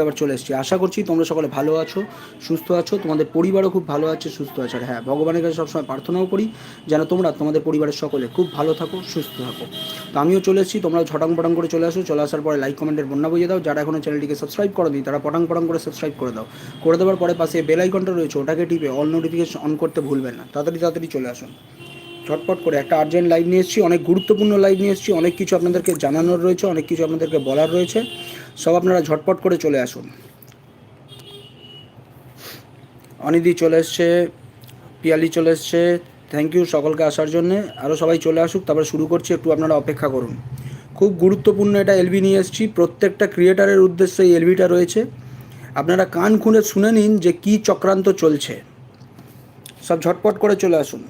আবার চলে এসেছি। আশা করছি তোমরা সকলে ভালো আছো, সুস্থ আছো। তোমাদের পরিবারও খুব ভালো আছে, সুস্থ আছে। আর হ্যাঁ ভগবানের কাছে সবসময় প্রার্থনাও করি যেন তোমরা তোমাদের পরিবারের সকলে খুব ভালো থাকো, সুস্থ থাকো। তো আমিও চলে এসেছি তোমরা ঝটাং পটাং করে চলে আসো। চলে আসার পরে লাইক কমেন্টের বন্যা বুঝিয়ে দাও। যারা এখনও চ্যানেলটিকে সাবস্ক্রাইব করো নি তারা পটাং পটাং করে সাবস্ক্রাইব করে দাও। করে দেওয়ার পরে পাশে বেল আইকনটা রয়েছে, ওটাকে টিপে অল নোটিফিকেশন অন করতে ভুলবেন না। তাড়াতাড়ি তাড়াতাড়ি চলে আসুন। ঝটপট করে একটা আর্জেন্ট লাইভ নিয়ে এসেছি, অনেক গুরুত্বপূর্ণ লাইভ নিয়ে এসেছি, অনেক কিছু আপনাদেরকে জানানোর রয়েছে, অনেক কিছু আপনাদেরকে বলার রয়েছে। সব আপনারা ঝটপট করে চলে আসুন। অনিদি চলে এসছে, পিয়ালি চলে এসছে থ্যাংক ইউ সকলকে আসার জন্যে। আরও সবাই চলে আসুক, তারপরে শুরু করছি, একটু আপনারা অপেক্ষা করুন। খুব গুরুত্বপূর্ণ এটা এলবি নিয়ে এসেছি, প্রত্যেকটা ক্রিয়েটারের উদ্দেশ্যে এই এলবিটা রয়েছে। আপনারা কান খুলে শুনে নিন যে কী চক্রান্ত চলছে। সব ঝটপট করে চলে আসুন।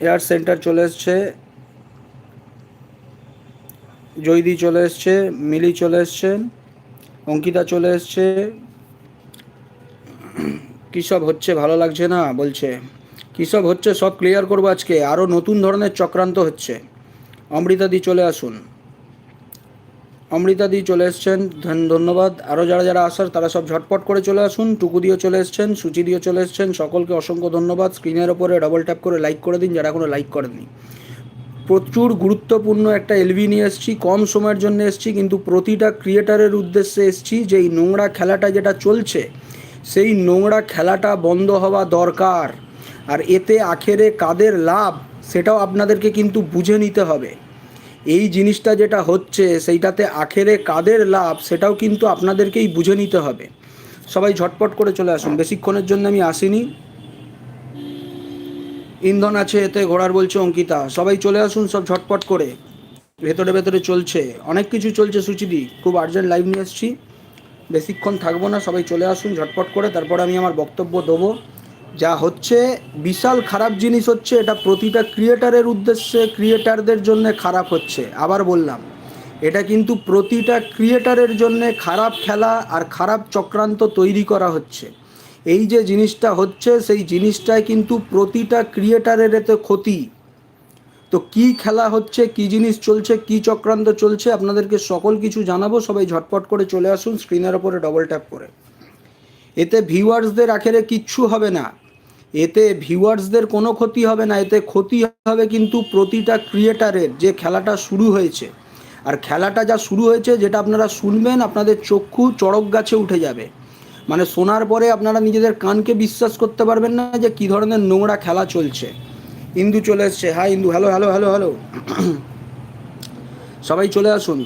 এয়ার সেন্টার চলে এসছে জৈদি চলে এসছে, মিলি চলে এসছে, অঙ্কিতা চলে এসছে। কী সব হচ্ছে, ভালো লাগছে না? বলছে, কী সব হচ্ছে, সব ক্লিয়ার করব আজকে? আরও নতুন ধরনের চক্রান্ত হচ্ছে। অমৃতাদি চলে আসুন। অমৃতাদি চলে এসছেন। ধন- ধন্যবাদ। আরও যারা যারা আসার তারা সব ঝটপট করে চলে আসুন। টুকুদিও চলে এসছেন সুচিদিও চলে এসছেন। সকলকে অসংখ্য ধন্যবাদ। স্ক্রিনের ওপরে ডবল ট্যাপ করে লাইক করে দিন, যারা এখনও লাইক করেননি। প্রচুর গুরুত্বপূর্ণ একটা এলবি নিয়ে এসেছি। কম সময়ের জন্য এসেছি, কিন্তু প্রতিটা ক্রিয়েটারের উদ্দেশ্যে এসেছি যে এই নোংরা খেলাটা যেটা চলছে, সেই নোংরা খেলাটা বন্ধ হওয়া দরকার। আর এতে আখেরে কাদের লাভ, সেটাও আপনাদেরকে কিন্তু বুঝে নিতে হবে। এই জিনিসটা যেটা হচ্ছে, সেইটাতে আখেরে কাদের লাভ সেটাও কিন্তু আপনাদেরকেই বুঝে নিতে হবে। সবাই ঝটপট করে চলে আসুন। বেশিক্ষণের জন্য আমি আসিনি। ইন্ধন আছে এতে, ঘোড়ার বলছে অঙ্কিতা। সবাই চলে আসুন, সব ঝটপট করে। ভেতরে ভেতরে চলছে। অনেক কিছু চলছে সুচিদি খুব আর্জেন্ট লাইভ নিয়ে এসেছি। বেশিক্ষণ থাকব না, সবাই চলে আসুন, ঝটপট করে। তারপরে আমি আমার বক্তব্য দেবো। যা হচ্ছে বিশাল খারাপ জিনিস হচ্ছে, এটা প্রতিটা ক্রিয়েটারের উদ্দেশ্যে ক্রিয়েটারদের জন্য খারাপ হচ্ছে। আবার বললাম, এটা কিন্তু প্রতিটা ক্রিয়েটারের জন্য খারাপ খেলা আর খারাপ চক্রান্ত তৈরি করা হচ্ছে। এই যে জিনিসটা হচ্ছে, সেই জিনিসটাই কিন্তু প্রতিটা ক্রিয়েটারের এতে ক্ষতি। তো কি খেলা হচ্ছে, কি জিনিস চলছে, কি চক্রান্ত চলছে, আপনাদেরকে সকল কিছু জানাব। সবাই ঝটপট করে চলে আসুন স্ক্রিনের ওপরে ডবল ট্যাপ করে। এতে ভিউয়ার্সদের আখেরে কিচ্ছু হবে না। এতে ভিউয়ার্সদের কোনো ক্ষতি হবে না, এতে ক্ষতি হবে কিন্তু প্রতিটা ক্রিয়েটারের যে খেলাটা শুরু হয়েছে। আর খেলাটা যা শুরু হয়েছে, যেটা আপনারা শুনবেন, আপনাদের চক্ষু চড়ক গাছে উঠে যাবে। মানে শোনার পরে আপনারা নিজেদের কানকে বিশ্বাস করতে পারবেন না যে কী ধরনের নোংরা খেলা চলছে। ইন্দু চলে এসছে। হ্যাঁ Indu, hello hello hello hello. সবাই চলে আসুন।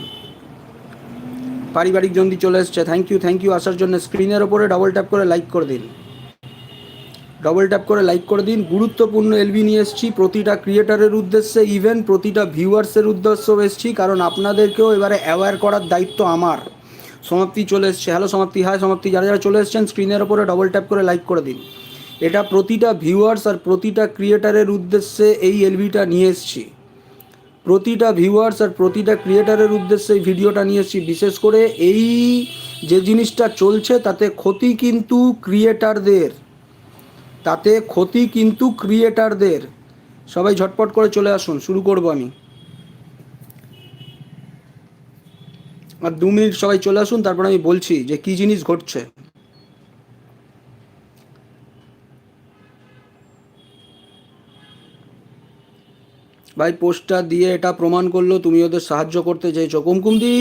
পারিবারিক জন্দি চলে এসছে। থ্যাংক ইউ থ্যাংক ইউ আসার জন্য স্ক্রিনের ওপরে ডবল ট্যাপ করে লাইক করে দিন। ডবল ট্যাপ করে লাইক করে দিন। গুরুত্বপূর্ণ এলবি নিয়ে এসেছি। প্রতিটা ক্রিয়েটারের উদ্দেশ্যে ইভেন প্রতিটা ভিউয়ার্সের উদ্দেশ্যেও এসেছি। কারণ আপনাদেরকেও এবারে অ্যাওয়্যার করার দায়িত্ব আমার। সমাপ্তি চলে এসছে। হ্যালো সমাপ্তি। হাই সমাপ্তি। যারা যারা চলে এসছেন স্ক্রিনের ওপরে ডবল ট্যাপ করে লাইক করে দিন। এটা প্রতিটা ভিউয়ার্স আর প্রতিটা ক্রিয়েটারের উদ্দেশ্যে এই এলবিটা নিয়ে এসেছি। প্রতিটা ভিউয়ার্স আর প্রতিটা ক্রিয়েটারের উদ্দেশ্যে এই ভিডিওটা নিয়ে এসেছি। বিশেষ করে এই যে জিনিসটা চলছে, তাতে ক্ষতি কিন্তু ক্রিয়েটারদের তাতে ক্ষতি কিন্তু ক্রিয়েটারদের সবাই ঝটপট করে চলে আসুন, শুরু করব আমি। আর দু মিনিট সবাই চলে আসুন, তারপর আমি বলছি যে কি জিনিস ঘটছে। ভাই, পোস্টটা দিয়ে এটা প্রমাণ করল, তুমি ওদের সাহায্য করতে চাইছো। কুমকুমদি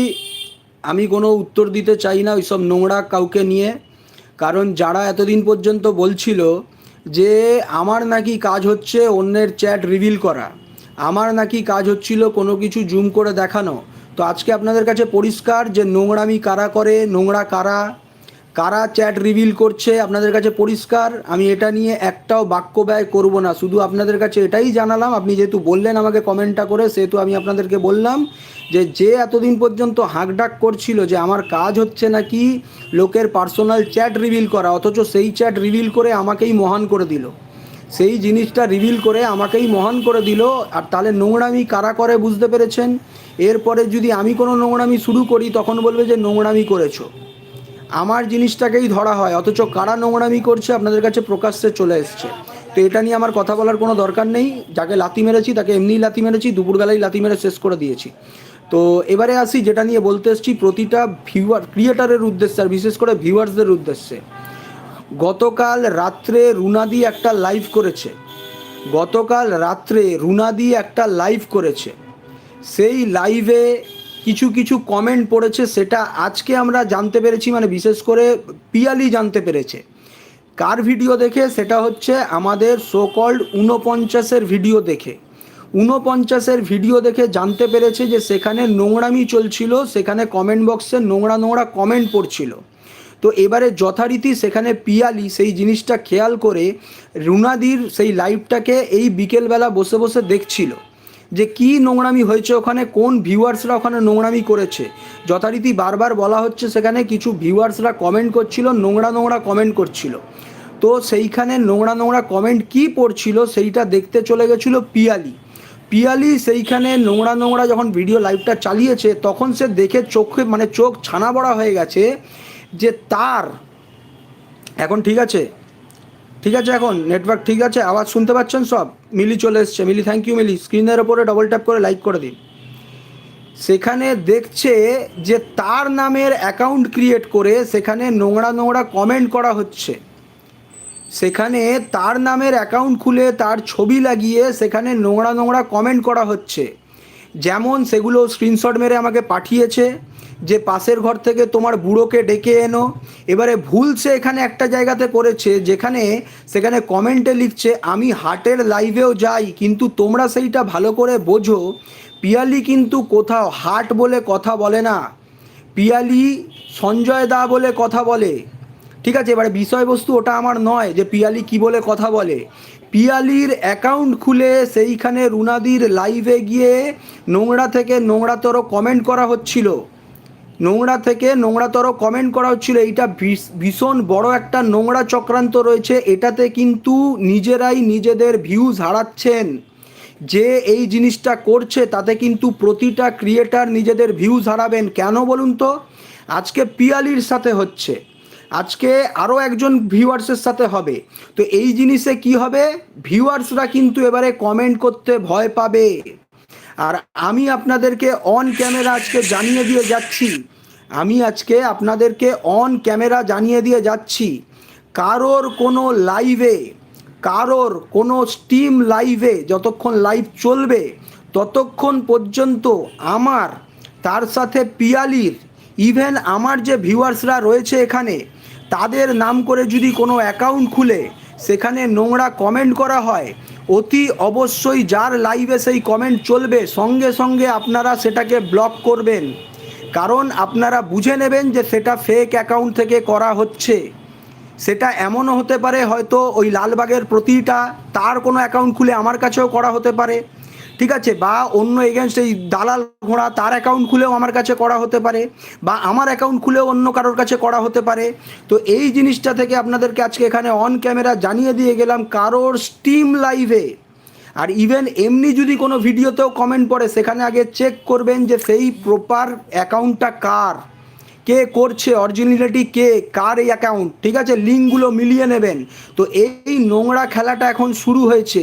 আমি কোনো উত্তর দিতে চাই না ওইসব নোংরা কাউকে নিয়ে। কারণ যারা এতদিন পর্যন্ত বলছিল যে আমার নাকি কাজ হচ্ছে অন্যের চ্যাট রিভিল করা। আমার নাকি কাজ হচ্ছিল কোনো কিছু জুম করে দেখানো। তো আজকে আপনাদের কাছে পরিষ্কার যে নোংরামি কারা করে, নোংরা কারা কারা চ্যাট রিভিল করছে আপনাদের কাছে পরিষ্কার? আমি এটা নিয়ে একটাও বাক্য ব্যয় করব না। শুধু আপনাদের কাছে এটাই জানালাম। আপনি যেহেতু বললেন আমাকে কমেন্টটা করে, সেহেতু আমি আপনাদেরকে বললাম যে যে এতদিন পর্যন্ত হাঁকডাক করছিল যে, আমার কাজ হচ্ছে নাকি লোকের পার্সোনাল চ্যাট রিভিল করা, অথচ সেই চ্যাট রিভিল করে আমাকেই মহান করে দিল। সেই জিনিসটা রিভিল করে আমাকেই মহান করে দিল। আর তাহলে নোংরামি কারা করে বুঝতে পেরেছেন? এরপরে যদি আমি কোনো নোংরামি শুরু করি, তখন বলবে যে, নোংরামি করেছ। আমার জিনিসটাকেই ধরা হয়, অথচ কারা নোংরামি করছে আপনাদের কাছে প্রকাশ্যে চলে এসছে। তো এটা নিয়ে আমার কথা বলার কোনো দরকার নেই, যাকে লাতি মেরেছি তাকে এমনিই লাতি মেরেছি, দুপুরবেলায় লাতি মেরে শেষ করে দিয়েছি। তো এবারে আসি যেটা নিয়ে বলতে এসেছি, প্রতিটা ভিউয়ার ক্রিয়েটারের উদ্দেশ্যে, আর বিশেষ করে ভিউয়ার্সদের উদ্দেশ্যে। গতকাল রাত্রে রুনাদি একটা লাইভ করেছে। গতকাল রাত্রে রুনাদি একটা লাইভ করেছে। সেই লাইভে কিছু কিছু কমেন্ট পড়েছে, সেটা আজকে আমরা জানতে পেরেছি মানে বিশেষ করে পিয়ালি জানতে পেরেছে। কার ভিডিও দেখে? সেটা হচ্ছে আমাদের সোকল্ড ঊনপঞ্চাশের ভিডিও দেখে। ঊনপঞ্চাশের ভিডিও দেখে জানতে পেরেছে যে সেখানে নোংরামি চলছিল, সেখানে কমেন্ট বক্সে নোংরা নোংরা কমেন্ট পড়ছিল। তো এবারে যথারীতি সেখানে পিয়ালি সেই জিনিসটা খেয়াল করে রুনাদির সেই লাইভটাকে এই বিকেলবেলা বসে বসে দেখছিল। যে কি নোংরামি হয়েছে ওখানে, কোন ভিউয়ার্সরা ওখানে নোংরামি করেছে? যথারীতি বারবার বলা হচ্ছে সেখানে কিছু ভিউয়ার্সরা কমেন্ট করছিল, নোংরা নোংরা কমেন্ট করছিল। তো সেইখানে নোংরা নোংরা কমেন্ট কি পড়ছিল সেইটা দেখতে চলে গেছিল পিয়ালি। পিয়ালি সেইখানে নোংরা নোংরা যখন ভিডিও লাইভটা চালিয়েছে, তখন সে দেখে চোখে মানে চোখ ছানা বড়া হয়ে গেছে যে তার, এখন ঠিক আছে? ঠিক আছে এখন নেটওয়ার্ক ঠিক আছে, আওয়াজ শুনতে পাচ্ছেন সব? মিলি চলে এসছে, মিলি থ্যাংক ইউ মিলি। স্ক্রিনের ওপরে ডবল ট্যাপ করে লাইক করে দিন। সেখানে দেখছে যে তার নামের অ্যাকাউন্ট ক্রিয়েট করে সেখানে নোংরা নোংরা কমেন্ট করা হচ্ছে। সেখানে তার নামের অ্যাকাউন্ট খুলে তার ছবি লাগিয়ে সেখানে নোংরা নোংরা কমেন্ট করা হচ্ছে। যেমন সেগুলো স্ক্রিনশট মেরে আমাকে পাঠিয়েছে। যে পাশের ঘর থেকে তোমার বুড়োকে ডেকে এনো। এবারে ভুল সে এখানে একটা জায়গাতে করেছে, যেখানে সেখানে কমেন্টে লিখছে, আমি হাটের লাইভেও যাই, কিন্তু তোমরা সেইটা ভালো করে বোঝো। পিয়ালি কিন্তু কোথাও হাট বলে কথা বলে না। পিয়ালি সঞ্জয় দা বলে কথা বলে। ঠিক আছে, এবারে বিষয়বস্তু ওটা আমার নয়, যে পিয়ালি কি বলে কথা বলে। পিয়ালির অ্যাকাউন্ট খুলে সেইখানে রুনাদির লাইভে গিয়ে নোংরা থেকে নোংরাতর কমেন্ট করা হচ্ছিল। নোংরা থেকে নোংরাতর কমেন্ট করা হচ্ছিল। এইটা ভীষ- ভীষণ বড় একটা নোংরা চক্রান্ত রয়েছে। এটাতে কিন্তু নিজেরাই নিজেদের ভিউজ হারাচ্ছেন। যে এই জিনিসটা করছে, তাতে কিন্তু প্রতিটা ক্রিয়েটার নিজেদের ভিউজ হারাবেন। কেন বলুন তো? আজকে পিয়ালির সাথে হচ্ছে। আজকে আরও একজন ভিউয়ার্সের সাথে হবে। তো এই জিনিসে কি হবে? ভিউয়ার্সরা কিন্তু এবারে কমেন্ট করতে ভয় পাবে। আর আমি আপনাদেরকে অন ক্যামেরা আজকে জানিয়ে দিয়ে যাচ্ছি। আমি আজকে আপনাদেরকে অন ক্যামেরা জানিয়ে দিয়ে যাচ্ছি। কারোর কোনো লাইভে কারোর কোনো স্টিম লাইভে যতক্ষণ লাইভ চলবে, ততক্ষণ পর্যন্ত আমার, তার সাথে পিয়ালির ইভেন আমার যে ভিউয়ার্সরা রয়েছে এখানে, তাদের নাম করে যদি কোনো অ্যাকাউন্ট খুলে, সেখানে নোংরা কমেন্ট করা হয় অতি অবশ্যই যার লাইভে সেই কমেন্ট চলবে, সঙ্গে সঙ্গে আপনারা সেটাকে ব্লক করবেন। কারণ আপনারা বুঝে নেবেন যে সেটা ফেক অ্যাকাউন্ট থেকে করা হচ্ছে। সেটা এমনও হতে পারে, হয়তো ওই লালবাগের প্রতিটা, তার কোনো অ্যাকাউন্ট খুলে আমার কাছেও করা হতে পারে। ঠিক আছে? বা অন্য এগেনস্ট এই দালাল ঘোড়া তার অ্যাকাউন্ট খুলেও আমার কাছে করা হতে পারে, বা আমার অ্যাকাউন্ট খুলেও অন্য কারোর কাছে করা হতে পারে। তো এই জিনিসটা থেকে আপনাদেরকে আজকে এখানে অন ক্যামেরা জানিয়ে দিয়ে গেলাম কারোর স্টিম লাইভে আর ইভেন এমনি যদি কোনো ভিডিওতেও কমেন্ট পড়ে, সেখানে আগে চেক করবেন যে সেই প্রপার অ্যাকাউন্টটা কার। কে করছে অরিজিনালিটি কে, কার এই অ্যাকাউন্ট ঠিক আছে? লিঙ্কগুলো মিলিয়ে নেবেন। তো এই নোংরা খেলাটা এখন শুরু হয়েছে।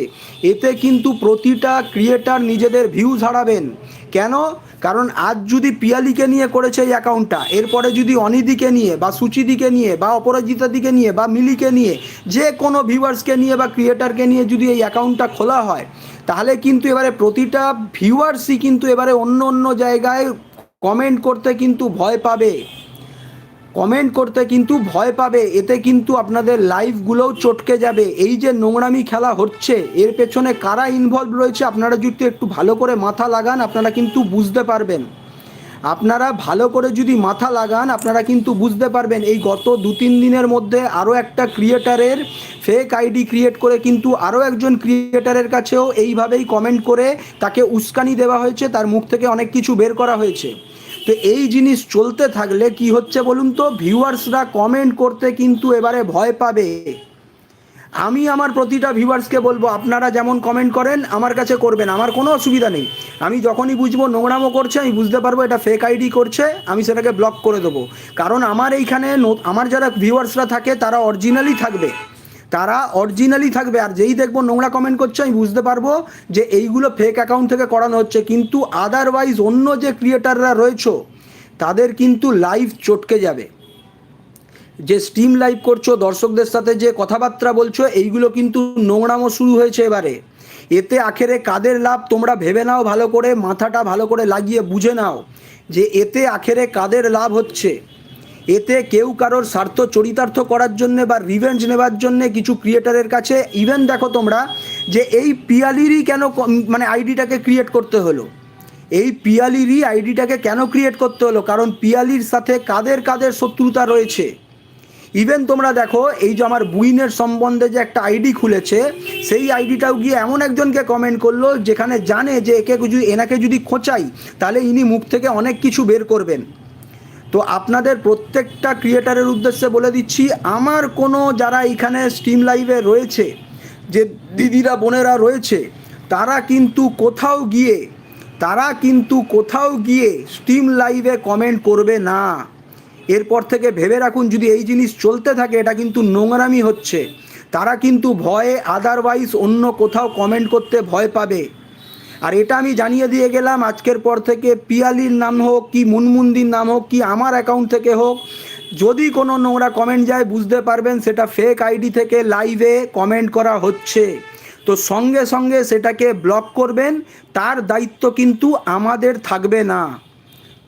এতে কিন্তু প্রতিটা ক্রিয়েটার নিজেদের ভিউজ হারাবেন। কেন? কারণ আজ যদি পিয়ালিকে নিয়ে করেছে এই অ্যাকাউন্টটা এরপরে যদি অনিদিকে নিয়ে বা সুচিদিকে নিয়ে বা অপরাজিতা দিকে নিয়ে বা মিলিকে নিয়ে যে কোনো ভিউয়ার্সকে নিয়ে বা ক্রিয়েটারকে নিয়ে যদি এই অ্যাকাউন্টটা খোলা হয়, তাহলে কিন্তু এবারে প্রতিটা ভিউয়ার্সই কিন্তু এবারে অন্য অন্য জায়গায় কমেন্ট করতে কিন্তু ভয় পাবে। কমেন্ট করতে কিন্তু ভয় পাবে, এতে কিন্তু আপনাদের লাইফগুলোও চটকে যাবে। এই যে নোংরামি খেলা হচ্ছে, এর পেছনে কারা ইনভলভ রয়েছে আপনারা যদি একটু ভালো করে মাথা লাগান, আপনারা কিন্তু বুঝতে পারবেন। আপনারা ভালো করে যদি মাথা লাগান, আপনারা কিন্তু বুঝতে পারবেন। এই গত দু তিন দিনের মধ্যে আরও একটা ক্রিয়েটারের ফেক আইডি ক্রিয়েট করে কিন্তু আরও একজন ক্রিয়েটারের কাছেও এইভাবেই কমেন্ট করে তাকে উস্কানি দেওয়া হয়েছে, তার মুখ থেকে অনেক কিছু বের করা হয়েছে। তো এই জিনিস চলতে থাকলে কি হচ্ছে বলুন তো? ভিউয়ার্সরা কমেন্ট করতে কিন্তু এবারে ভয় পাবে। আমি আমার প্রতিটা ভিউয়ার্সকে বলব, আপনারা যেমন কমেন্ট করেন, আমার কাছে করবেন, আমার কোনো অসুবিধা নেই। আমি যখনই বুঝব নোংরামো করছে, আমি বুঝতে পারব এটা ফেক আইডি করছে, আমি সেটাকে ব্লক করে দেবো। কারণ আমার এইখানে আমার যারা ভিউয়ার্সরা থাকে, তারা অরিজিনালি থাকবে। তারা অরিজিনালি থাকবে। আর যেই দেখব নোংরা কমেন্ট করছে, আমি বুঝতে পারব যে এইগুলো ফেক অ্যাকাউন্ট থেকে করানো হচ্ছে। কিন্তু আদারওয়াইজ অন্য যে ক্রিয়েটাররা রয়েছে, তাদের কিন্তু লাইভ চটকে যাবে। যে স্ট্রিম লাইভ করছ, দর্শকদের সাথে যে কথাবার্তা বলছো, এইগুলো কিন্তু নোংরামো শুরু হয়েছে এবারে। এতে আখেরে কাদের লাভ, তোমরা ভেবে নাও ভালো করে, মাথাটা ভালো করে লাগিয়ে বুঝে নাও যে এতে আখেরে কাদের লাভ হচ্ছে। এতে কেউ কারোর স্বার্থ চরিতার্থ করার জন্যে বা রিভেঞ্জ নেবার জন্যে কিছু ক্রিয়েটারের কাছে ইভেন দেখো তোমরা, যে এই পিয়ালিরই কেন মানে আইডিটাকে ক্রিয়েট করতে হলো? এই পিয়ালিরই আইডিটাকে কেন ক্রিয়েট করতে হলো? কারণ পিয়ালির সাথে কাদের কাদের শত্রুতা রয়েছে? ইভেন তোমরা দেখো, এই যে আমার বুইনের সম্বন্ধে যে একটা আইডি খুলেছে, সেই আইডিটাও গিয়ে এমন একজনকে কমেন্ট করল, যেখানে জানে যে একে যদি, এনাকে যদি খোঁচাই, তাহলে ইনি মুখ থেকে অনেক কিছু বের করবেন। তো আপনাদের প্রত্যেকটা ক্রিয়েটারের উদ্দেশ্যে বলে দিচ্ছি, আমার কোনো যারা এখানে স্ট্রিম লাইভে রয়েছে, যে দিদিরা, বোনেরা রয়েছে, তারা কিন্তু কোথাও গিয়ে, তারা কিন্তু কোথাও গিয়ে স্ট্রিম লাইভে কমেন্ট করবে না। এরপর থেকে ভেবে রাখুন, যদি এই জিনিস চলতে থাকে, এটা কিন্তু নোংরামি হচ্ছে। তারা কিন্তু ভয়ে আদারওয়াইজ অন্য কোথাও কমেন্ট করতে ভয় পাবে। আর এটা আমি জানিয়ে দিয়ে গেলাম, আজকের পর থেকে পিয়ালির নাম হোক কি মুনমুন্দির নাম হোক কি আমার অ্যাকাউন্ট থেকে হোক, যদি কোনো নোংরা কমেন্ট যায় বুঝতে পারবেন সেটা ফেক আইডি থেকে লাইভে কমেন্ট করা হচ্ছে। তো সঙ্গে সঙ্গে সেটাকে ব্লক করবেন, তার দায়িত্ব কিন্তু আমাদের থাকবে না।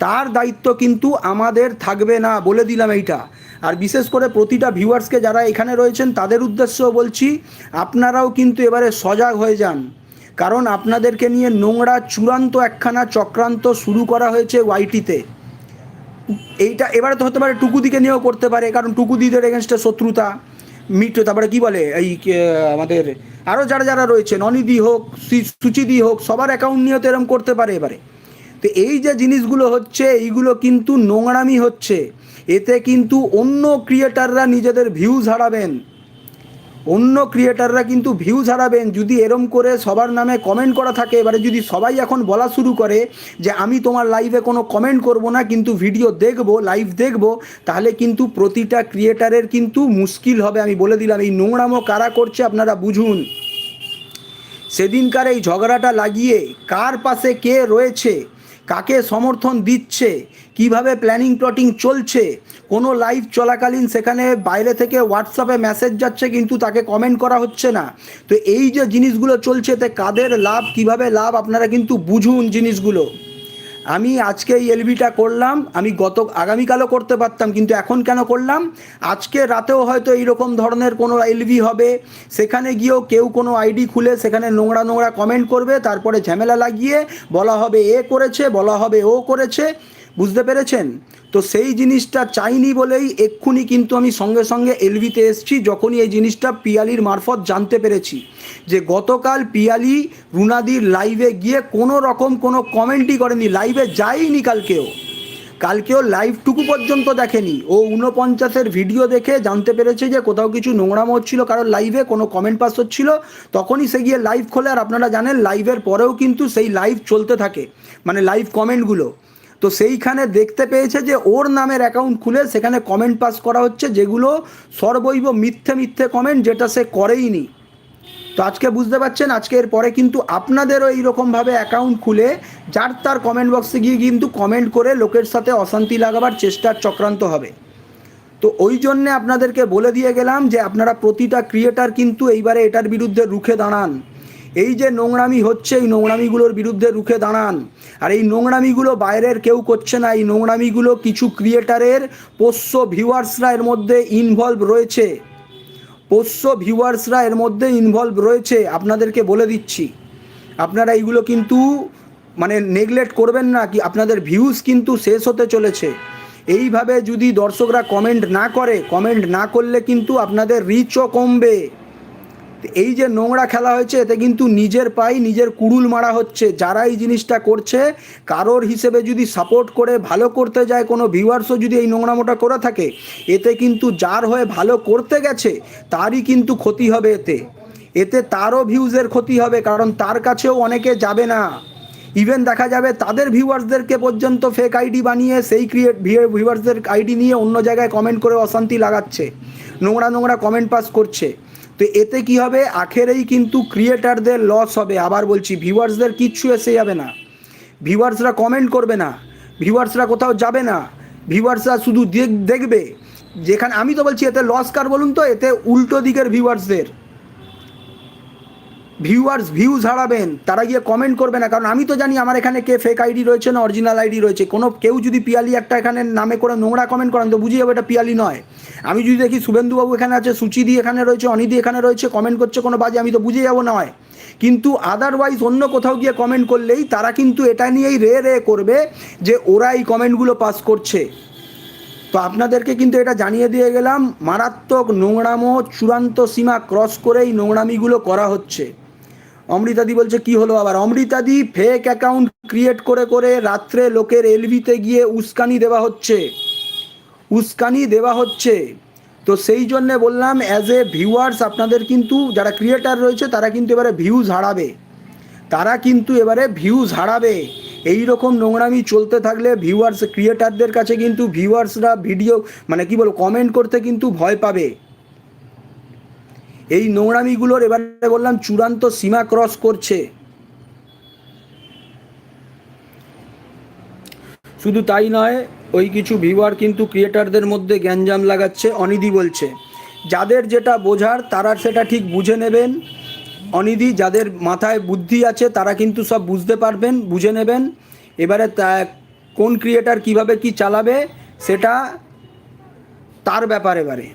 তার দায়িত্ব কিন্তু আমাদের থাকবে না, বলে দিলাম এইটা। আর বিশেষ করে প্রতিটা ভিউয়ার্সকে যারা এখানে রয়েছেন, তাদের উদ্দেশ্যেও বলছি, আপনারাও কিন্তু এবারে সজাগ হয়ে যান। কারণ আপনাদেরকে নিয়ে নোংরা চূড়ান্ত একখানা চক্রান্ত শুরু করা হয়েছে ওয়াইটিতে। এইটা এবারে তো হতে পারে টুকুদিকে নিয়েও করতে পারে, কারণ টুকুদিদের এগেনস্টে শত্রুতা, মিট, তারপরে কি বলে, এই আমাদের আরও যারা যারা রয়েছে ননিদি হোক সুচিদি হোক, সবার অ্যাকাউন্ট নিয়েও তো এরকম করতে পারে এবারে। তো এই যে জিনিসগুলো হচ্ছে, এইগুলো কিন্তু নোংরামি হচ্ছে। এতে কিন্তু অন্য ক্রিয়েটাররা নিজেদের ভিউজ হারাবেন। অন্য ক্রিয়েটাররা কিন্তু ভিউজ হারাবেন যদি এরম করে সবার নামে কমেন্ট করা থাকে, এবারে যদি সবাই এখন বলা শুরু করে যে, আমি তোমার লাইভে কোনো কমেন্ট করব না, কিন্তু ভিডিও দেখব লাইভ দেখব, তাহলে কিন্তু প্রতিটা ক্রিয়েটারের কিন্তু মুশকিল হবে। আমি বলে দিলাম, এই নোংরামো কারা করছে আপনারা বুঝুন। সেদিনকার এই ঝগড়াটা লাগিয়ে কার পাশে কে রয়েছে কাকে সমর্থন দিচ্ছে? কীভাবে প্ল্যানিং প্লটিং চলছে? কোনো লাইভ চলাকালীন সেখানে বাইরে থেকে হোয়াটসঅ্যাপে মেসেজ যাচ্ছে কিন্তু তাকে কমেন্ট করা হচ্ছে না। তো এই যে জিনিসগুলো চলছে, তে কাদের লাভ? কীভাবে লাভ? আপনারা কিন্তু বুঝুন জিনিসগুলো। আমি আজকে এই এলবিটা করলাম, আমি গত, আগামীকালও করতে পারতাম, কিন্তু এখন কেন করলাম? আজকে রাতেও হয়তো এইরকম ধরনের কোনো এলবি হবে, সেখানে গিয়েও কেউ কোনো আইডি খুলে সেখানে নোংরা নোংরা কমেন্ট করবে, তারপরে ঝামেলা লাগিয়ে বলা হবে এ করেছে, বলা হবে ও করেছে। বুঝতে পেরেছেন? তো সেই জিনিসটা চাইনি বলেই এক্ষুনি কিন্তু আমি সঙ্গে সঙ্গে এলভিতে এসেছি, যখনই এই জিনিসটা পিয়ালির মারফত জানতে পেরেছি। যে গতকাল পিয়ালি রুনাদির লাইভে গিয়ে কোনো রকম কোনো কমেন্টই করেনি লাইভে যায়নি কালকেও। কালকেও লাইভটুকু পর্যন্ত দেখেনি। ও ঊনপঞ্চাশের ভিডিও দেখে জানতে পেরেছে যে কোথাও কিছু নোংরামো হচ্ছিল কারণ লাইভে কোনো কমেন্ট পাস হচ্ছিল, তখনই সে গিয়ে লাইভ খোলে। আর আপনারা জানেন লাইভের পরেও কিন্তু সেই লাইভ চলতে থাকে। মানে লাইভ কমেন্টগুলো তো সেইখানে দেখতে পেয়েছে যে ওর নামের অ্যাকাউন্ট খুলে সেখানে কমেন্ট পাস করা হচ্ছে, যেগুলো সর্বৈব মিথ্যে মিথ্যে কমেন্ট যেটা সে করেইনি। তো আজকে বুঝতে পারছেন, আজকে এর পরে কিন্তু আপনাদেরও এইরকমভাবে অ্যাকাউন্ট খুলে, যার তার কমেন্ট বক্সে গিয়ে কিন্তু কমেন্ট করে লোকের সাথে অশান্তি লাগাবার চেষ্টার চক্রান্ত হবে। তো ওই জন্যে আপনাদেরকে বলে দিয়ে গেলাম যে আপনারা প্রতিটা ক্রিয়েটার কিন্তু এইবারে এটার বিরুদ্ধে রুখে দাঁড়ান। এই যে নোংরামি হচ্ছে, এই নোংরামিগুলোর বিরুদ্ধে রুখে দাঁড়ান। আর এই নোংরামিগুলো বাইরের কেউ করছে না, এই নোংরামিগুলো কিছু ক্রিয়েটারের পোষ্য ভিউয়ার্সরা এর মধ্যে ইনভলভ রয়েছে। পোষ্য ভিউয়ার্সরা এর মধ্যে ইনভলভ রয়েছে, আপনাদেরকে বলে দিচ্ছি। আপনারা এইগুলো কিন্তু মানে নেগলেক্ট করবেন না কি, আপনাদের ভিউজ কিন্তু শেষ হতে চলেছে। এইভাবে যদি দর্শকরা কমেন্ট না করে কমেন্ট না করলে কিন্তু আপনাদের রিচও কমবে। এই যে নোংরা খেলা হয়েছে, এতে কিন্তু নিজের পাই নিজের কুড়ুল মারা হচ্ছে। যারা এই জিনিসটা করছে, কারোর হিসেবে যদি সাপোর্ট করে, ভালো করতে যায়, কোনো ভিউয়ার্সও যদি এই নোংরামোটা করে থাকে, এতে কিন্তু যার হয়ে ভালো করতে গেছে, তারই কিন্তু ক্ষতি হবে এতে। এতে তারও ভিউজের ক্ষতি হবে, কারণ তার কাছেও অনেকে যাবে না। ইভেন দেখা যাবে তাদের ভিউয়ার্সদেরকে পর্যন্ত ফেক আইডি বানিয়ে, সেই ক্রিয়েট ভিউয়ার্সদের আইডি নিয়ে অন্য জায়গায় কমেন্ট করে অশান্তি লাগাচ্ছে। নোংরা নোংরা কমেন্ট পাস করছে। তো এতে কি হবে? আখেরেই কিন্তু ক্রিয়েটারদের লস হবে। আবার বলছি ভিউয়ার্সদের কিচ্ছু এসে যাবে না। ভিউয়ার্সরা কমেন্ট করবে না। ভিউয়ার্সরা কোথাও যাবে না। ভিউয়ার্সরা শুধু দেখ- দেখবে। যেখানে, আমি তো বলছি এতে লস কার বলুন তো? এতে উল্টো দিকের ভিউয়ার্সদের ভিউয়ার্স ভিউজ হারাবেন, তারা গিয়ে কমেন্ট করবে না। কারণ আমি তো জানি আমার এখানে কে ফেক আইডি রয়েছে না অরিজিনাল আইডি রয়েছে। কোনো, কেউ যদি পিয়ালি একটা এখানে নামে করে নোংরা কমেন্ট করেন, তো বুঝিয়ে যাব এটা পিয়ালি নয়। আমি যদি দেখি শুভেন্দুবাবু এখানে আছে, সুচিদি এখানে রয়েছে অনিদি এখানে রয়েছে কমেন্ট করছে কোনো বাজে, আমি তো বুঝে যাব নয়। কিন্তু আদারওয়াইজ অন্য কোথাও গিয়ে কমেন্ট করলেই তারা কিন্তু এটা নিয়েই রে রে করবে যে ওরা এই কমেন্টগুলো পাস করছে। তো আপনাদেরকে কিন্তু এটা জানিয়ে দিয়ে গেলাম, মারাত্মক নোংরামো, চূড়ান্ত সীমা ক্রস করেই নোংরামিগুলো করা হচ্ছে। অমৃতাদি বলছে, কি হলো আবার? অমৃতাদি ফেক অ্যাকাউন্ট ক্রিয়েট করে করে রাত্রে লোকের এলভিতে গিয়ে উস্কানি দেওয়া হচ্ছে। উস্কানি দেওয়া হচ্ছে। তো সেই জন্যে বললাম অ্যাজ এ ভিউয়ার্স আপনাদের কিন্তু যারা ক্রিয়েটার রয়েছে, তারা কিন্তু এবারে ভিউজ হারাবে। তারা কিন্তু এবারে ভিউজ হারাবে। এই রকম নোংরামি চলতে থাকলে ভিউয়ার্স ক্রিয়েটারদের কাছে কিন্তু ভিউয়ার্সরা ভিডিও মানে কি বলব কমেন্ট করতে কিন্তু ভয় পাবে। এই নোংরামিগুলোর এবারে বললাম চূড়ান্ত সীমা ক্রস করছে। শুধু তাই নয়, ওই কিছু ভিউয়ার কিন্তু ক্রিয়েটারদের মধ্যে গ্যাঞ্জাম লাগাচ্ছে, অনিধি বলছে। যাদের যেটা বোঝার, তারা সেটা ঠিক বুঝে নেবেন। অনিধি, যাদের মাথায় বুদ্ধি আছে, তারা কিন্তু সব বুঝতে পারবেন, বুঝে নেবেন। এবারে কোন ক্রিয়েটার কীভাবে কি চালাবে, সেটা তার ব্যাপার এবারে।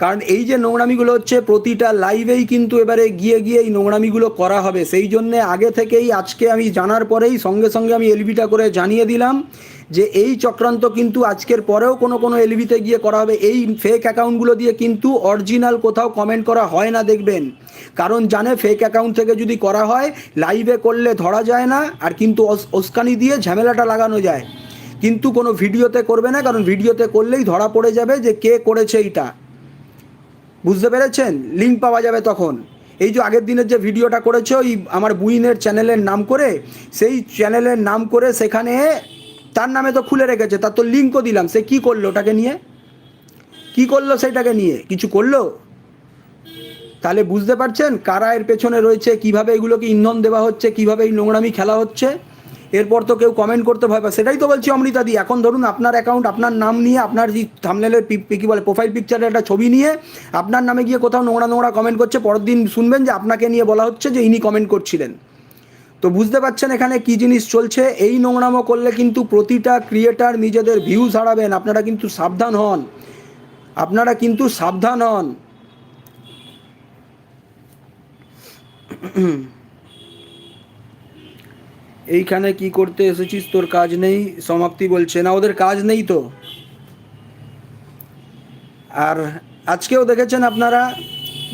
কারণ এই যে নোংরামিগুলো হচ্ছে প্রতিটা লাইভেই কিন্তু এবারে গিয়ে গিয়ে এই নোংরামিগুলো করা হবে। সেই জন্যে আগে থেকেই আজকে আমি জানার পরেই সঙ্গে সঙ্গে আমি এলবিটা করে জানিয়ে দিলাম যে এই চক্রান্ত কিন্তু আজকের পরেও কোনো কোনো এলবিতে গিয়ে করা হবে। এই ফেক অ্যাকাউন্টগুলো দিয়ে কিন্তু অরিজিনাল কোথাও কমেন্ট করা হয় না দেখবেন। কারণ জানে ফেক অ্যাকাউন্ট থেকে যদি করা হয় লাইভে করলে ধরা যায় না, আর কিন্তু ওস্কানি দিয়ে ঝামেলাটা লাগানো যায়। কিন্তু কোনো ভিডিওতে করবে না, কারণ ভিডিওতে করলেই ধরা পড়ে যাবে যে কে করেছে এইটা। বুঝতে পেরেছেন? লিঙ্ক পাওয়া যাবে তখন। এই যে আগের দিনের যে ভিডিওটা করেছে ওই আমার বুইনের চ্যানেলের নাম করে, সেই চ্যানেলের নাম করে সেখানে তার নামে তো খুলে রেখেছে, তার তো লিঙ্কও দিলাম। সে কি করল ওটাকে নিয়ে? কি করল সেটাকে নিয়ে? কিছু করল? তাহলে বুঝতে পারছেন কারা এর পেছনে রয়েছে, কীভাবে এগুলোকে ইন্ধন দেওয়া হচ্ছে, কীভাবে এই নোংরামি খেলা হচ্ছে? এরপর তো কেউ কমেন্ট করতে ভয় পায়। সেটাই তো বলছি অমৃতাদি এখন ধরুন আপনার অ্যাকাউন্ট আপনার নাম নিয়ে আপনার যে থামনেলের কী বলে প্রোফাইল পিকচারের একটা ছবি নিয়ে আপনার নামে গিয়ে কোথাও নোংরা নোংরা কমেন্ট করছে, পরের দিন শুনবেন যে আপনাকে নিয়ে বলা হচ্ছে যে ইনি কমেন্ট করছিলেন। তো বুঝতে পারছেন এখানে কি জিনিস চলছে? এই নোংরামো করলে কিন্তু প্রতিটা ক্রিয়েটার নিজেদের ভিউজ হারাবেন। আপনারা কিন্তু সাবধান হন। আপনারা কিন্তু সাবধান হন। এইখানে কি করতে এসেছিস? তোর কাজ নেই? সমাপ্তি বলছে। না, ওদের কাজ নেই তো। আর আজকেও দেখেছেন আপনারা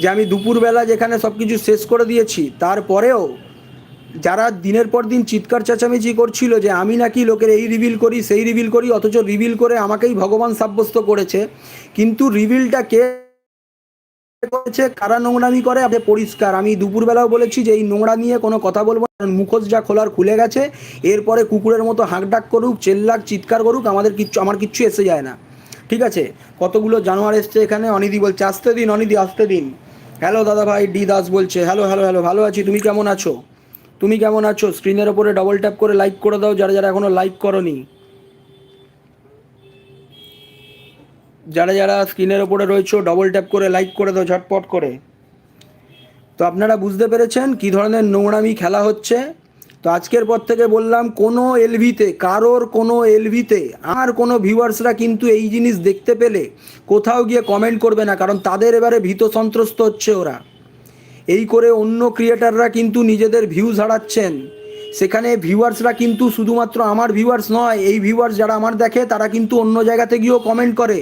যে আমি দুপুরবেলা যেখানে সব কিছু শেষ করে দিয়েছি, তারপরেও যারা দিনের পর দিন চিৎকার চেঁচামেচি করছিল যে আমি নাকি লোকের এই রিভিল করি, সেই রিভিল করি, অথচ রিভিল করে আমাকেই ভগবান সাব্যস্ত করেছে, কিন্তু রিভিলটা করেছে কারা নোংরামি করে? আপনি পরিষ্কার। আমি দুপুরবেলাও বলেছি যে, এই নোংরা নিয়ে কোনো কথা বলব কারণ মুখোশ যা খোলার খুলে গেছে, এরপরে কুকুরের মতো হাঁকডাক করুক, চেল্লাক, চিৎকার করুক, আমাদের কিচ্ছু আমার কিচ্ছু এসে যায় না। ঠিক আছে? কতগুলো জানোয়ার এসছে এখানে? অনিদি বলছে, আসতে দিন অনিদি আসতে দিন। হ্যালো দাদা ভাই ডি দাস বলছে, হ্যালো হ্যালো হ্যালো, ভালো আছি, তুমি কেমন আছো? তুমি কেমন আছো? স্ক্রিনের ওপরে ডবল ট্যাপ করে লাইক করে দাও, যারা যারা এখনও লাইক করনি। যারা যারা স্ক্রিনের ওপরে রয়েছে ডবল ট্যাপ করে লাইক করে দাও, ঝটপট করে। তো আপনারা বুঝতে পেরেছেন কি ধরনের নোংরামি খেলা হচ্ছে? তো আজকের পর থেকে বললাম, কোনো এলভিতে, কারোর কোনো এলভিতে, আর কোনো ভিউয়ার্সরা কিন্তু এই জিনিস দেখতে পেলে কোথাও গিয়ে কমেন্ট করবে না, কারণ তাদের এবারে ভীত সন্ত্রস্ত হচ্ছে ওরা। এই করে অন্য ক্রিয়েটাররা কিন্তু নিজেদের ভিউজ হারাচ্ছেন। সেখানে ভিউয়ার্সরা কিন্তু শুধুমাত্র আমার ভিউয়ার্স নয়, এই ভিউয়ার্স যারা আমার দেখে, তারা কিন্তু অন্য জায়গাতে গিয়েও কমেন্ট করে।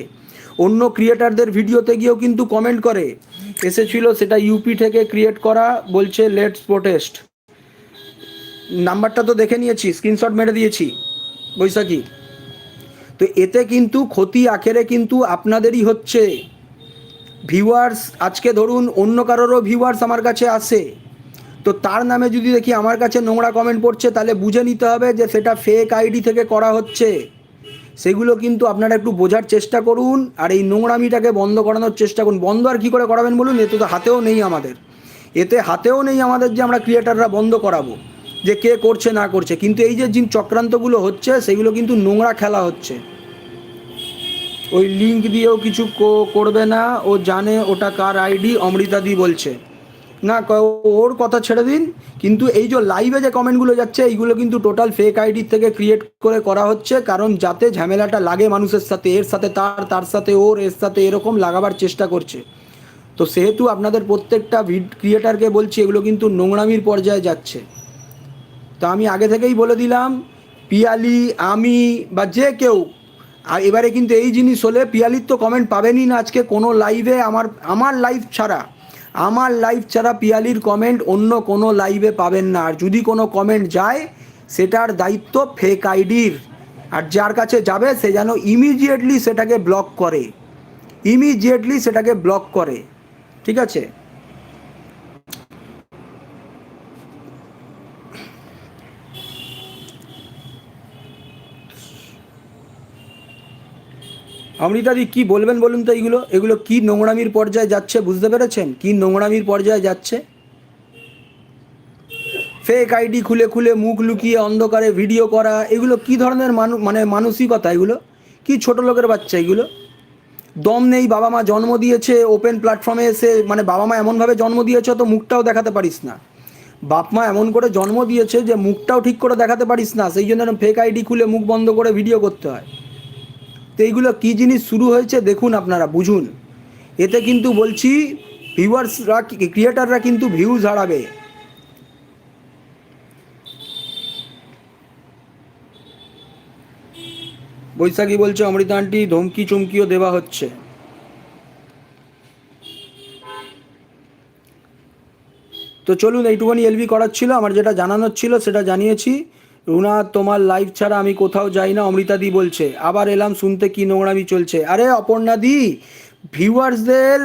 অন্য ক্রিয়েটারদের ভিডিওতে গিয়েও কিন্তু কমেন্ট করে। এসেছিল সেটা ইউপি থেকে ক্রিয়েট করা, বলছে লেটস প্রোটেস্ট নাম্বারটা তো দেখে নিয়েছি স্ক্রিনশট মেরে দিয়েছি, বৈশাখী। তো এতে কিন্তু ক্ষতি আখেরে কিন্তু আপনাদেরই হচ্ছে। ভিউয়ার্স আজকে ধরুন, অন্য কারোরও ভিউয়ার্স আমার কাছে আসে। তো তার নামে যদি দেখি আমার কাছে নোংরা কমেন্ট পড়ছে, তাহলে বুঝে নিতে হবে যে সেটা ফেক আইডি থেকে করা হচ্ছে। সেগুলো কিন্তু আপনারা একটু বোঝার চেষ্টা করুন আর এই নোংরামিটাকে বন্ধ করানোর চেষ্টা করুন। বন্ধ আর কী করে করাবেন বলুন? এতে তো হাতেও নেই আমাদের। এতে হাতেও নেই আমাদের যে আমরা ক্রিয়েটাররা বন্ধ করাবো, যে কে করছে না করছে। কিন্তু এই যে জিন চক্রান্তগুলো হচ্ছে, সেগুলো কিন্তু নোংরা খেলা হচ্ছে। ওই লিঙ্ক দিয়েও কিছু করবে না। ও জানে ওটা কার আইডি, অমৃতাদি বলছে। না ওর কথা ছেড়ে দিন। কিন্তু এই যে লাইভে যে কমেন্টগুলো যাচ্ছে, এইগুলো কিন্তু টোটাল ফেক আইডি থেকে ক্রিয়েট করে করা হচ্ছে। কারণ যাতে ঝামেলাটা লাগে মানুষের সাথে, এর সাথে তার তার সাথে ওর, এর সাথে এরকম লাগাবার চেষ্টা করছে। তো সেহেতু আপনাদের প্রত্যেকটা ভিড ক্রিয়েটারকে বলছি, এগুলো কিন্তু নোংরামির পর্যায়ে যাচ্ছে। তো আমি আগে থেকেই বলে দিলাম, পিয়ালি, আমি বা যে কেউ, আর এবারে কিন্তু এই জিনিস হলে পিয়ালির তো কমেন্ট পাবেনই না আজকে কোনো লাইভে আমার আমার লাইভ ছাড়া। আমার লাইভ ছাড়া পিয়ালির কমেন্ট অন্য কোনো লাইভে পাবেন না। আর যদি কোনো কমেন্ট যায়, সেটার দায়িত্ব ফেক আইডির আর যার কাছে যাবে, সে যেন ইমিডিয়েটলি সেটাকে ব্লক করে। ইমিডিয়েটলি সেটাকে ব্লক করে। ঠিক আছে? অমৃতাদি, কি বলবেন বলুন তো এইগুলো এগুলো কি নোংরামির পর্যায়ে যাচ্ছে, বুঝতে পেরেছেন? কি নোংরামির পর্যায়ে যাচ্ছে? ফেক আইডি খুলে খুলে মুখ লুকিয়ে অন্ধকারে ভিডিও করা, এগুলো কি ধরনের মানু মানে মানসিকতা এগুলো? কি ছোট লোকের বাচ্চা এগুলো? দম নেই, বাবা মা জন্ম দিয়েছে ওপেন প্ল্যাটফর্মে এসে মানে বাবা মা এমনভাবে জন্ম দিয়েছে তো মুখটাও দেখাতে পারিস না। বাপ মা এমন করে জন্ম দিয়েছে যে মুখটাও ঠিক করে দেখাতে পারিস না, সেই জন্য ফেক আইডি খুলে মুখ বন্ধ করে ভিডিও করতে হয়। তো এইগুলো কী জিনিস শুরু হয়েছে? দেখুন আপনারা, বুঝুন। এতে কিন্তু বলছি ভিউয়ার্সরা ক্রিয়েটাররা কিন্তু ভিউজ হারাবে। বৈশাখী বলছে অমৃতা আন্টি ধমকি চমকিও দেওয়া হচ্ছে। তো চলুন এইটুখানি এলবি করার ছিল, আমার যেটা জানানোর ছিল, সেটা জানিয়েছি। রুনা, তোমার লাইভ ছাড়া আমি কোথাও যাই না অমৃতাদি বলছে। আবার এলাম শুনতে কি নোংরামি চলছে। আরে অপর্ণাদি ভিউয়ার্সদের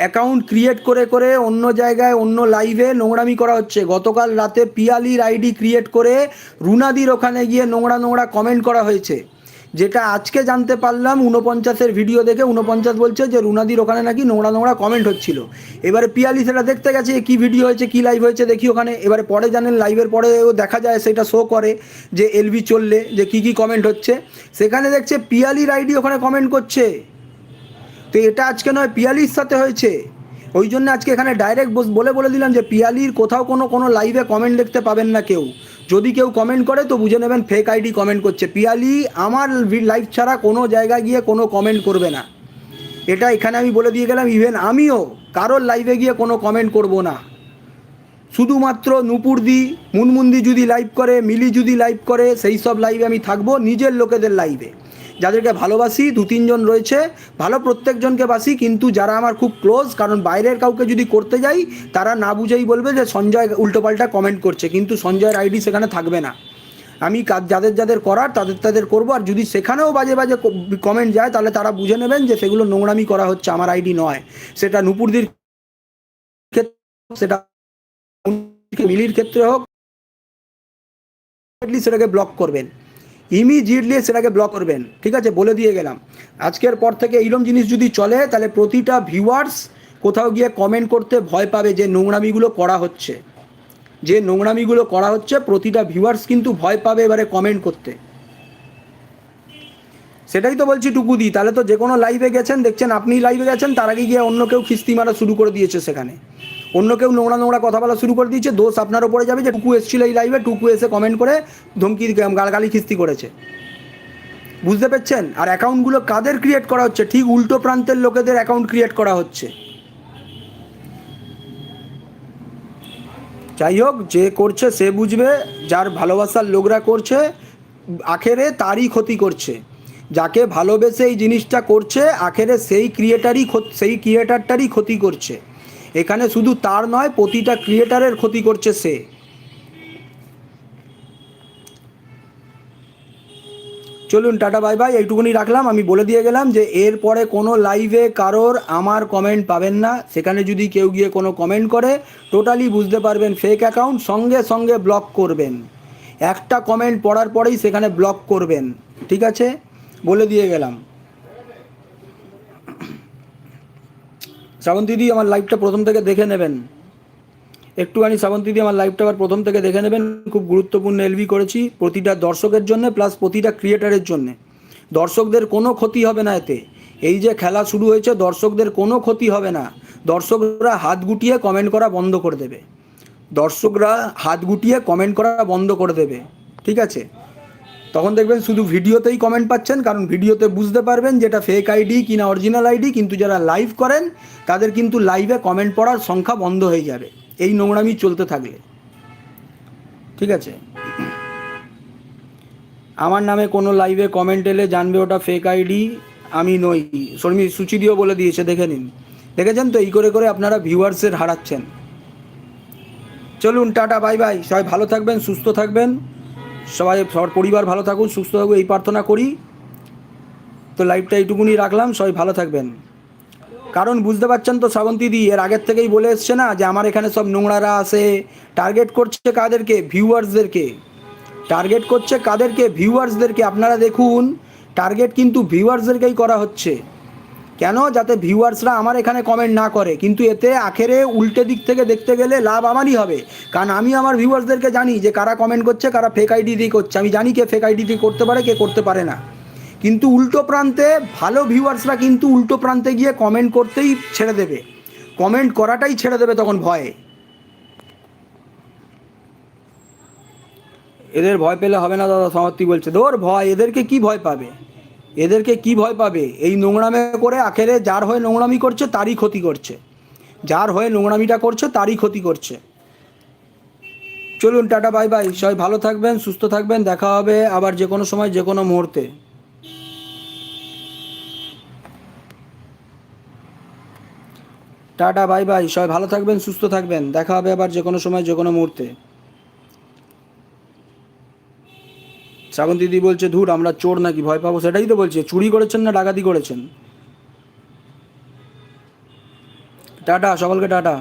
অ্যাকাউন্ট ক্রিয়েট করে করে অন্য জায়গায়, অন্য লাইভে নোংরামি করা হচ্ছে। গতকাল রাতে পিয়ালির আইডি ক্রিয়েট করে রুনাদির ওখানে গিয়ে নোংরা নোংরা কমেন্ট করা হয়েছে। যেটা আজকে জানতে পারলাম উনপঞ্চাশের ভিডিও দেখে উনপঞ্চাশ বলছে যে রুনাদির ওখানে নাকি নোংরা নোংরা কমেন্ট হচ্ছিল। এবারে পিয়ালি সেটা দেখতে গেছে কি ভিডিও হয়েছে, কি লাইভ হয়েছে দেখি ওখানে। এবারে পরে জানেন লাইভের পরে ও দেখা যায়, সেটা শো করে যে এলবি চললে, যে কি কি কমেন্ট হচ্ছে। সেখানে দেখছে পিয়ালির আইডি ওখানে কমেন্ট করছে। তো এটা আজকে নয়, পিয়ালির সাথে হয়েছে। ওই জন্য আজকে এখানে ডাইরেক্ট বলে বলে দিলাম যে পিয়ালির কোথাও কোনো কোনো লাইভে কমেন্ট দেখতে পাবেন না কেউ। যদি কেউ কমেন্ট করে, তো বুঝে নেবেন ফেক আইডি কমেন্ট করছে। পিয়ালি, আমার লাইফ ছাড়া কোনো জায়গায় গিয়ে কোনো কমেন্ট করবে না। এটা এখানে আমি বলে দিয়ে গেলাম ইভেন আমিও কারোর লাইভে গিয়ে কোনো কমেন্ট করব না। শুধুমাত্র নুপুরদি মুনমুন্দি যদি লাইভ করে, মিলি যদি লাইভ করে, সেই সব লাইভে আমি থাকব, নিজের লোকেদের লাইভে যাদেরকে ভালোবাসি, দু, তিনজন রয়েছে। ভালো প্রত্যেকজনকে বাসি, কিন্তু যারা আমার খুব ক্লোজ কারণ বাইরের কাউকে যদি করতে যাই, তারা না বুঝেই বলবে যে সঞ্জয় উল্টোপাল্টা কমেন্ট করছে, কিন্তু সঞ্জয়ের আইডি সেখানে থাকবে না। আমি কাজ, যাদের যাদের করার, তাদের তাদের করব, আর যদি সেখানেও বাজে বাজে কমেন্ট যায়, তাহলে তারা বুঝে নেবেন যে সেগুলো নোংরামি করা হচ্ছে, আমার আইডি নয়। সেটা নুপুরদির ক্ষেত্রে সেটা মিলির ক্ষেত্রে হোক সেটাকে ব্লক করবেন। ইমিডিয়েটলি সেটাকে ব্লক করবেন। ঠিক আছে? বলে দিয়ে গেলাম। আজকের পর থেকে এইরকম জিনিস যদি চলে, তাহলে প্রতিটা ভিউয়ার্স কোথাও গিয়ে কমেন্ট করতে ভয় পাবে যে নোংরামিগুলো করা হচ্ছে। যে নোংরামিগুলো করা হচ্ছে, প্রতিটা ভিউয়ার্স কিন্তু ভয় পাবে এবারে কমেন্ট করতে। সেটাই তো বলছি টুকুদি। তাহলে তো যে কোনো লাইভে গেছেন, দেখছেন আপনি লাইভে গেছেন, তার আগে গিয়ে অন্য কেউ খিস্তি মারা শুরু করে দিয়েছে সেখানে। অন্য কেউ নোংরা নোংরা কথা বলা শুরু করে দিয়েছে, দোষ আপনার ওপরে যাবে যে টুকু এসেছিল এই লাইভে টুকু এসে কমেন্ট করে ধমকি গালগালি খিস্তি করেছে। বুঝতে পারছেন? আর অ্যাকাউন্টগুলো কাদের ক্রিয়েট করা হচ্ছে? ঠিক উল্টো প্রান্তের লোকেদের অ্যাকাউন্ট ক্রিয়েট করা হচ্ছে। যাই হোক, যে করছে সে বুঝবে, যার ভালোবাসার লোকরা করছে, আখেরে তারই ক্ষতি করছে। যাকে ভালোবেসে এই জিনিসটা করছে, আখেরে সেই ক্রিয়েটারই সেই ক্রিয়েটারটারই ক্ষতি করছে। এখানে শুধু তার নয়, প্রতিটা ক্রিয়েটারের ক্ষতি করছে সে। চলুন, টাটা, বাই বাই, এইটুকুনি রাখলাম। আমি বলে দিয়ে গেলাম যে এরপরে কোনো লাইভে কারোর আমার কমেন্ট পাবেন না। সেখানে যদি কেউ গিয়ে কোনো কমেন্ট করে, টোটালি বুঝতে পারবেন ফেক অ্যাকাউন্ট সঙ্গে সঙ্গে ব্লক করবেন। একটা কমেন্ট পড়ার পরেই সেখানে ব্লক করবেন। ঠিক আছে? বলে দিয়ে গেলাম। শ্রাবন্তী দিদি আমার লাইভটা প্রথম থেকে দেখে নেবেন। একটুখানি শ্রাবন্তী দিদি আমার লাইভটা আবার প্রথম থেকে দেখে নেবেন। খুব গুরুত্বপূর্ণ এলবি করেছি প্রতিটা দর্শকের জন্য প্লাস প্রতিটা ক্রিয়েটারের জন্য। দর্শকদের কোনো ক্ষতি হবে না এতে। এই যে খেলা শুরু হয়েছে, দর্শকদের কোনো ক্ষতি হবে না। দর্শকরা হাত গুটিয়ে কমেন্ট করা বন্ধ করে দেবে। দর্শকরা হাত গুটিয়ে কমেন্ট করা বন্ধ করে দেবে। ঠিক আছে? তখন দেখবেন শুধু ভিডিওতেই কমেন্ট পাচ্ছেন, কারণ ভিডিওতে বুঝতে পারবেন যেটা ফেক আইডি কিনা অরিজিনাল আইডি কিন্তু যারা লাইভ করেন, তাদের কিন্তু লাইভে কমেন্ট পড়ার সংখ্যা বন্ধ হয়ে যাবে। এই নোংরামি চলতে থাকলে। ঠিক আছে? আমার নামে কোনো লাইভে কমেন্ট এলে জানবে ওটা ফেক আইডি আমি নই। শর্মি সুচিদিও বলে দিয়েছে, দেখে নিন। দেখেছেন তো? এই করে করে আপনারা ভিউয়ার্সের হারাচ্ছেন। চলুন, টাটা বাই বাই সবাই ভালো থাকবেন, সুস্থ থাকবেন। সবাই, সবার পরিবার ভালো থাকুন, সুস্থ থাকুন, এই প্রার্থনা করি। তো লাইভটা এইটুকুনি রাখলাম, সবাই ভালো থাকবেন। কারণ বুঝতে পারছেন তো শ্রাবন্তী দি, এর আগের থেকেই বলে এসছে না যে আমার এখানে সব নোংরারা আসে টার্গেট করছে কাদেরকে? ভিউয়ার্সদেরকে টার্গেট করছে কাদেরকে? ভিউয়ার্সদেরকে আপনারা দেখুন টার্গেট কিন্তু ভিউয়ার্সদেরকেই করা হচ্ছে। কেন? যাতে ভিউয়ার্সরা আমার এখানে কমেন্ট না করে। কিন্তু এতে আখেরে উল্টে দিক থেকে দেখতে গেলে লাভ আমারই হবে। কারণ আমি আমার ভিউয়ার্সদেরকে জানি যে কারা কমেন্ট করছে, কারা ফেক আইডি দিয়ে করছে। আমি জানি কে ফেক আইডি দিয়ে করতে পারে, কে করতে পারে না। কিন্তু উল্টো প্রান্তে ভালো ভিউয়ার্সরা কিন্তু উল্টো প্রান্তে গিয়ে কমেন্ট করতেই ছেড়ে দেবে। কমেন্ট করাটাই ছেড়ে দেবে তখন ভয়ে। এদের ভয় পেলে হবে না দাদা, সমাপ্তি বলছে। তোর ভয়, এদেরকে কি ভয় পাবে? এদেরকে কি ভয় পাবে? এই নোংরামে করে আখেরে যার হয়ে নোংরামি করছে, তারই ক্ষতি করছে। যার হয়ে নোংরামিটা করছে, তারই ক্ষতি করছে। চলুন, টাটা, বাই বাই। সবাই ভালো থাকবেন, সুস্থ থাকবেন। দেখা হবে আবার যে কোনো সময়, যে কোনো মুহূর্তে। Tata, bye bye. সবাই ভালো থাকবেন, সুস্থ থাকবেন। দেখা হবে আবার যে কোনো সময়, যে কোনো মুহূর্তে। শ্রাবণ দিদি বলছে, ধুর, আমরা চোর নাকি, ভয় পাবো? সেটাই তো বলছে, চুরি করেছেন না ডাকাতি করেছেন? টাটা, সকলকে টাটা।